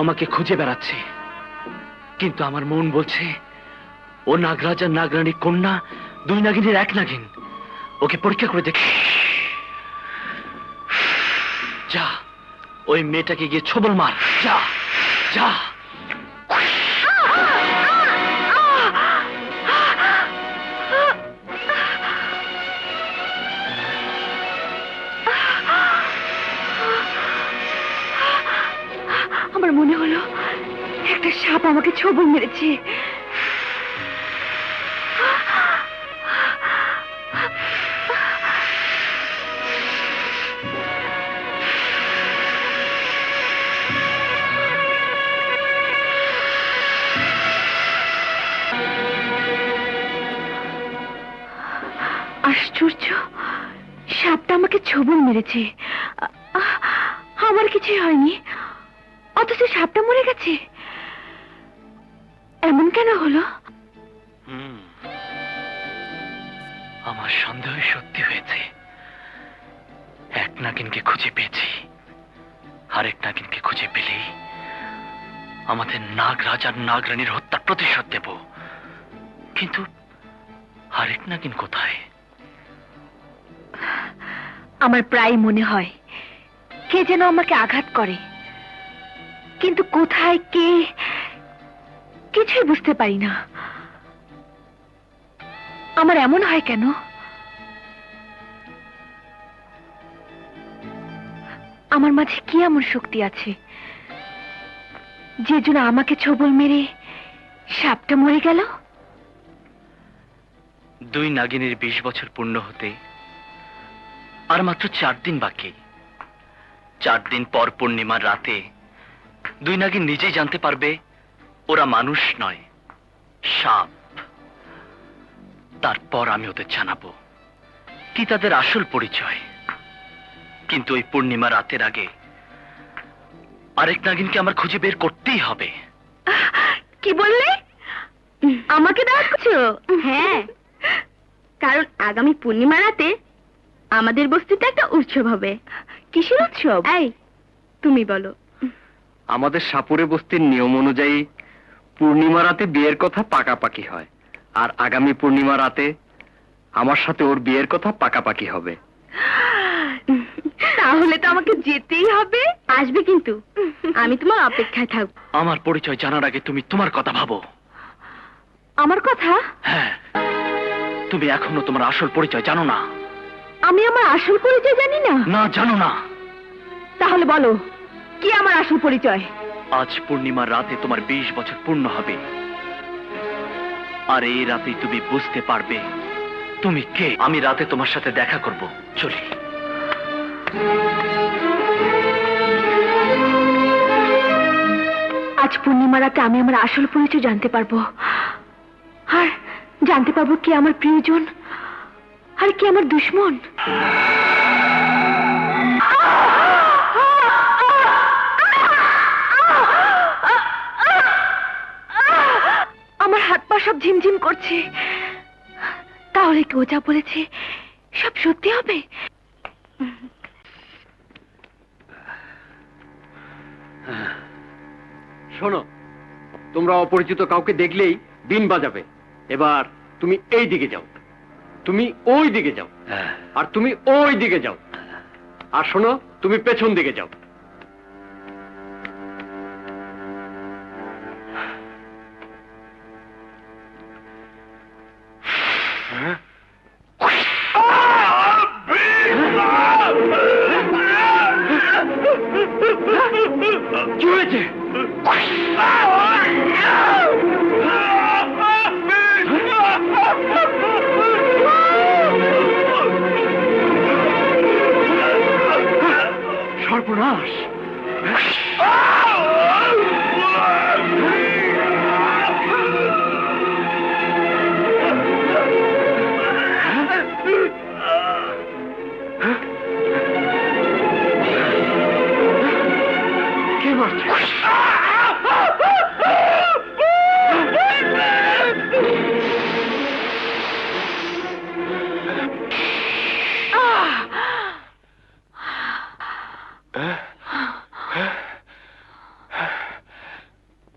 আমাকে খুঁজে বেড়াচ্ছে। কিন্তু আমার মন বলছে, ও নাগরাজ আর নাগরানী কন্যা, দুই নাগিনের এক নাগিন। ওকে পরীক্ষা করে দেখ। যা, ওই মেয়েটাকে গিয়ে ছবল মার। যা যা। আমার মনে হলো একটা সাপ আমাকে ছবল মেরেছে। আশ্চর্য, সাপটা আমাকে ছবল মেরেছে। আমার কিছুই হয়নি। অথচ সাপটা মরে গেছে। এমন কেন হলো? আমার সন্দেহ সত্যি হয়েছে। এক নাগিনকে খুঁজে পেয়েছি। আরেক নাগিনকে খুঁজে পেলেই আমাদের নাগরাজ আর নাগরানীর হত্যার প্রতিশোধ দেব। কিন্তু আরেক নাগিন কোথায়? আমার প্রায় মনে হয় কে যেন আমাকে আঘাত করে। কিন্তু কোথায় কে, কিছুই বুঝতে পারি না। আমার এমন হয় কেন? আমার মাঝে কি এমন শক্তি আছে, যে জন্য আমাকে ছবল মেরে সাপটা মরে গেল? দুই নাগিনের বিশ বছর পূর্ণ হতে আর মাত্র চার দিন বাকি। চার দিন পর পূর্ণিমার রাতে দুই নাগিন নিজেই জানতে পারবে ওরা মানুষ নয় সাপ। তারপর আমি ওদের জানাব কি তাদের আসল পরিচয়। কিন্তু ওই পূর্ণিমা রাতের আগে আরেক নাগিনকে আমার খুঁজে বের করতেই হবে। কি বললে? আমাকে দাওয়াত করছ? হ্যাঁ। কারণ আগামী পূর্ণিমা রাতে আমাদের বস্তিতে একটা উৎসব হবে। কিসের উৎসব? এই তুমি বলো। আমাদের সাপুরে বস্তির নিয়ম অনুযায়ী পূর্ণিমা রাতে বিয়ের কথা পাকাপাকি হয়। আর আগামী পূর্ণিমা রাতে আমার সাথে ওর বিয়ের কথা পাকাপাকি হবে। তাহলে তো আমাকে যেতেই হবে। আসবে কিন্তু। আমি তোমার অপেক্ষায় থাকব। আমার পরিচয় জানার আগে তুমি তোমার কথা ভাবো। আমার কথা? হ্যাঁ। তুমি এখনও তোমার আসল পরিচয় জানো না। আমি আমার আসল পরিচয় জানি না। না জানো না। তাহলে বলো কি আমার আসল পরিচয়? আজ পূর্ণিমার রাতে তোমার বিশ বছর পূর্ণ হবে। আর এই রাতেই তুমি বুঝতে পারবে তুমি কে। আমি রাতে তোমার সাথে দেখা করব। চলি। আজ পূর্ণিমা রাতে আমি আমার আসল পরিচয় জানতে পারব। আর জানতে পারব কি আমার প্রিয়জন আর কি আমার দুশ্মন। সব ঝিমঝিম করছে। তাহলে কেউ যা বলেছে সব সত্যি হবে? শোনো তোমরা অপরিচিত কাউকে দেখলেই দিন বাজাবে। এবার তুমি এই দিকে যাও। তুমি ওই দিকে যাও। হ্যাঁ। আর তুমি ওই দিকে যাও। আর শোনো তুমি পেছন দিকে যাও। কি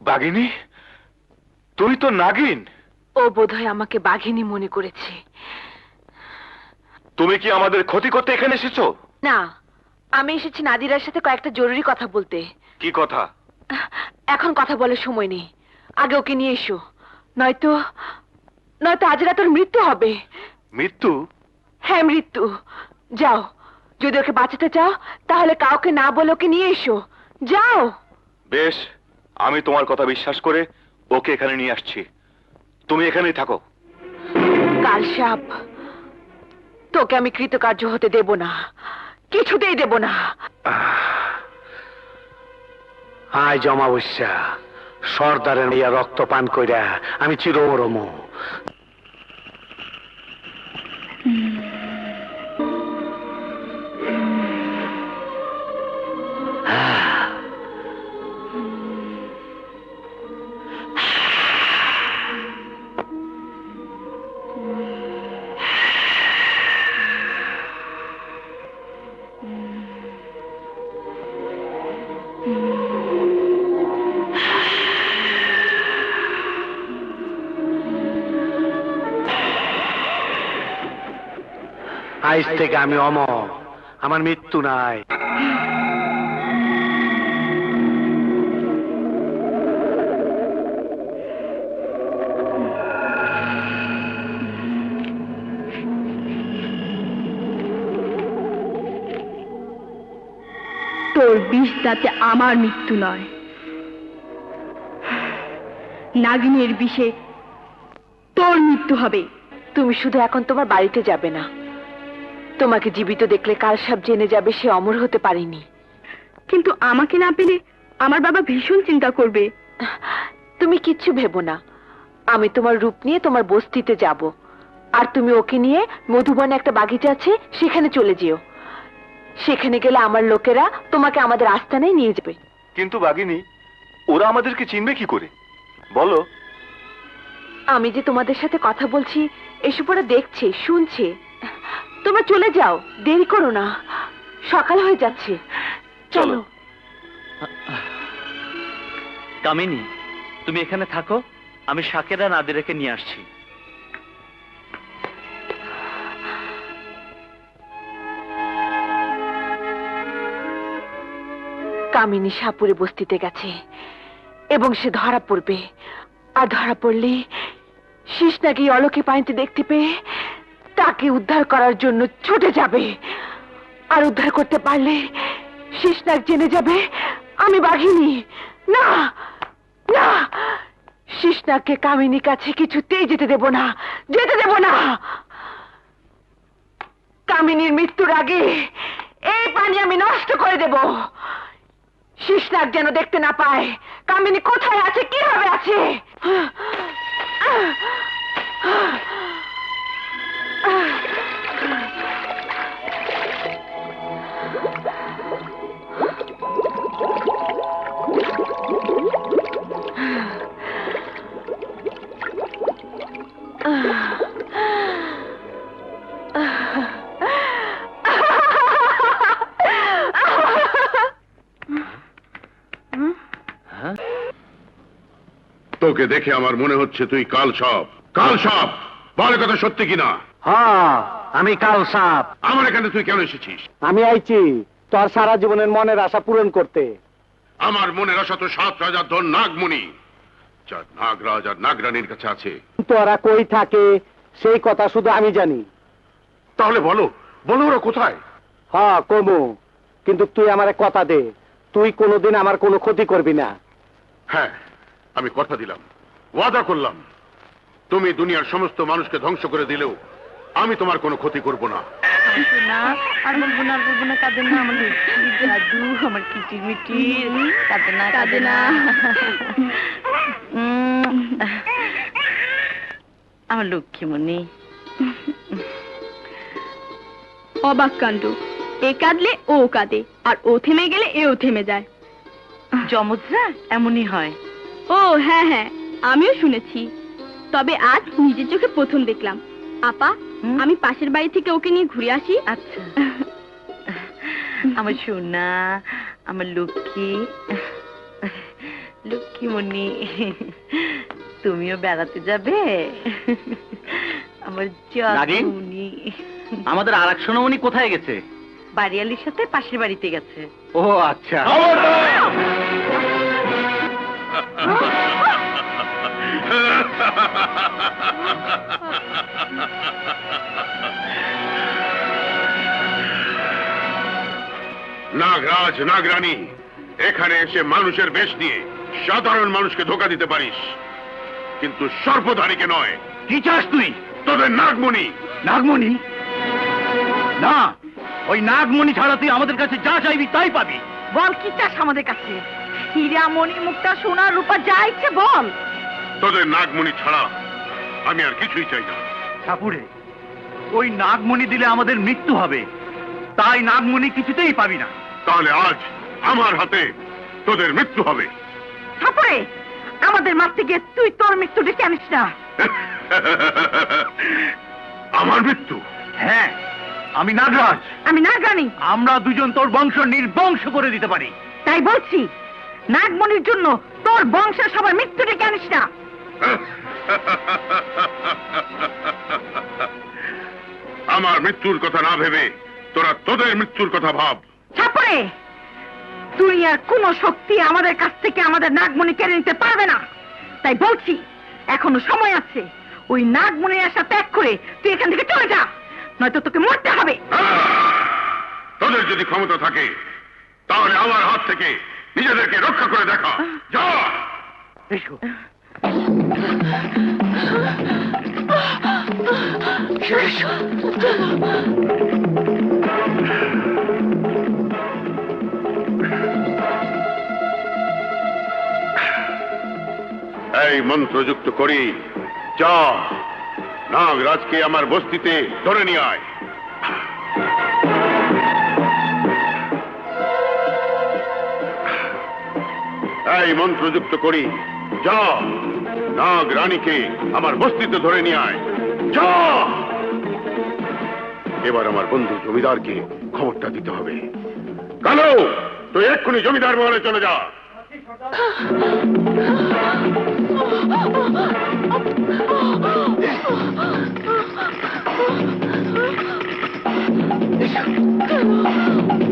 বাঘিনী? তুই তো নাগিন। ও বোধহয় আমাকে বাঘিনী মনে করেছে। তুমি কি আমাদের ক্ষতি করতে এখানে এসেছ? না আমি এসেছি নাদিরার সাথে কয়েকটা জরুরি কথা বলতে। কি কথা? এখন কথা বলার সময় নেই। আগে ওকে নিয়ে এসো। নয়তো নয়তো আজ রাতের মৃত্যু হবে। মৃত্যু? হ্যাঁ মৃত্যু। যাও। যদি ওকে বাঁচাতে চাও তাহলে কাউকে না বলে ওকে নিয়ে এসো। যাও। বেশ আমি তোমার কথা বিশ্বাস করে ওকে এখানে নিয়ে আসছি। তুমি এখানেই থাকো। কাল সাপ তোকে আমি কৃতকার্য হতে দেব না। কিছুতেই দেব না। আয় জমাবস্যা সর্দারের ইয়া রক্ত পান কইরা আমি চিরমরম। আজ থেকে আমি অমর। আমার মৃত্যু নাই। তোর বিষ যাতে আমার মৃত্যু নয়। নাগিনের বিষে তোর মৃত্যু হবে। তুমি শুধু এখন তোমার বাড়িতে যাবে না। তোমাকে জীবিত দেখলে কাল সাপ জেনে যাবে সে অমর হতে পারেনি। কিন্তু আমাকে না পেলে আমার বাবা ভীষণ চিন্তা করবে। তুমি কিচ্ছু ভেবো না। আমি তোমার রূপ নিয়ে তোমার বস্তিতে যাব। আর তুমি ওকে নিয়ে মধুবনে একটা বাগিচা আছে সেখানে চলে যেও। সেখানে গেলে আমার লোকেরা তোমাকে আমাদের আস্তানায় নিয়ে যাবে। কিন্তু বাঘিনী ওরা আমাদেরকে চিনবে কি করে? বলো। আমি যে তোমাদের সাথে কথা বলছি এসব ওরা দেখছে শুনছে। তোমরা চলে যাও দেরি করো না। সকাল হয়ে যাচ্ছে। চলো। কামিনী তুমি এখানে থাকো আমি শাকেরা নাদিরাকে নিয়ে আসছি। কামিনী সাপুরে বস্তিতে গেছে এবং সে ধরা পড়বে। আর ধরা পড়লে শীষ নাকি অলকে পানিতে দেখতে পেয়ে তাকে উদ্ধার করার জন্য ছুটে যাবে। আর উদ্ধার করতে পারলে শীষনাগ জেনে যাবে, আমি বাঘিনী। না না, শীষনাগকে কামিনীর কাছে কিছুতেই যেতে দেব না, যেতে দেব না। কামিনীর মৃত্যুর আগে এই পানি আমি নষ্ট করে দেব। শীষনাগ যেন দেখতে না পায়, কামিনী কোথায় আছে, কীভাবে আছে? তোকে দেখে আমার মনে হচ্ছে তুই কাল সব কাল সব বলে কথা সত্যি কিনা? হ্যাঁ আমি কাল সাপ। আমার এখানে তুই কেন এসেছিস? আমি আইছি তোর সারা জীবনের মনের আশা পূরণ করতে। আমার মনের আশা তো সাত রাজার ধন নাগমণি। যা নাগরাজ আর নাগরানীর কাছে আছে। তোরা কই থাকে সেই কথা শুধু আমি জানি। তাহলে বলো বলো ওরা কোথায়? হ্যাঁ কমু কিন্তু তুই আমারে কথা দে। তুই কোনোদিন আমার কোনো ক্ষতি করবি না। হ্যাঁ আমি কথা দিলাম। ওয়াদা করলাম। তুমি দুনিয়ার সমস্ত মানুষকে ধ্বংস করে দিলেও আমি তোমার কোনো ক্ষতি করব না। না আর বলব না বলব না কাঁদে না আমার লক্ষ্মী আমার কিচির কাঁদে না কাঁদে না। আমার লক্ষ্মীমণি। অবাক কাণ্ড। এ কাঁদলে ও কাঁদে আর ও থেমে গেলে এও থেমে যায়। যমজরা এমনই হয়। ও হ্যাঁ হ্যাঁ আমিও শুনেছি। তবে আজ নিজের চোখে প্রথম দেখলাম। আপা আমি পাশের বাড়ি থেকে ওকে নিয়ে ঘুরে আসি। আচ্ছা। আমার সোনা আমার লক্ষ্মী। লক্ষ্মীমণি তুমিও বেড়াতে যাবে? আমার? জাদুনি আমাদের আর এক সোনামণি কোথায় গেছে? বাড়িয়ালির সাথে পাশের বাড়িতে গেছে। ও আচ্ছা। নাগরাজ নাগরানী এখানে এসে মানুষের বেশ নিয়ে সাধারণ মানুষকে ধোকা দিতে পারিস। কিন্তু সর্বধারীকে নয়। কি চাস তুই? তোদের নাগমণি। নাগমণি? না ওই নাগমণি ছাড়া তুই আমাদের কাছে যা চাইবি তাই পাবি। বল কি চাস আমাদের কাছে? হীরা মণি মুক্তা সোনা রূপা যা ইচ্ছে বল। তোদের নাগমণি ছাড়া আমি আর কিছুই চাই না। ঠাকুরে ওই নাগমণি দিলে আমাদের মৃত্যু হবে। তাই নাগমণি কিছুতেই পাবি না। তাহলে আজ আমার হাতে তোদের মৃত্যু হবে। তারপরে আমাদের মারতে গিয়ে তুই তোর মৃত্যু ডেকে আনিস না। আমার মৃত্যু? হ্যাঁ আমি নাগরাজ। আমি না জানি আমরা দুজন তোর বংশ নির্বংশ করে দিতে পারি। তাই বলছি নাগমণির জন্য তোর বংশের সবার মৃত্যু ডেকে আনিস না। আমার মৃত্যুর কথা না ভেবে তোরা তোদের মৃত্যুর কথা ভাব। ছাপরে দুনিয়ার কোন শক্তি আমাদের কাছ থেকে আমাদের নাগমণি কেড়ে নিতে পারবে না। তাই বলছি এখনও সময় আছে ওই নাগমণির আশা ত্যাগ করে তুই এখান থেকে চলে যা নয়তো তোকে মরতে হবে। তোদের যদি ক্ষমতা থাকে তাহলে আমার হাত থেকে নিজেদেরকে রক্ষা করে দেখা। যা! এসো। এই মন্ত্রযুক্ত করি, যা নাগরাজকে আমার বস্তিতে ধরে নিয়ে আয়। এই মন্ত্রযুক্ত করি, যা নাগ রানীকে আমার বস্তিতে ধরে নিয়ে আয়। যা! এবার আমার বন্ধু জমিদারকে খবরটা দিতে হবে। কালো, তুই এক্ষুনি জমিদার মহলে চলে যা। 啊啊啊啊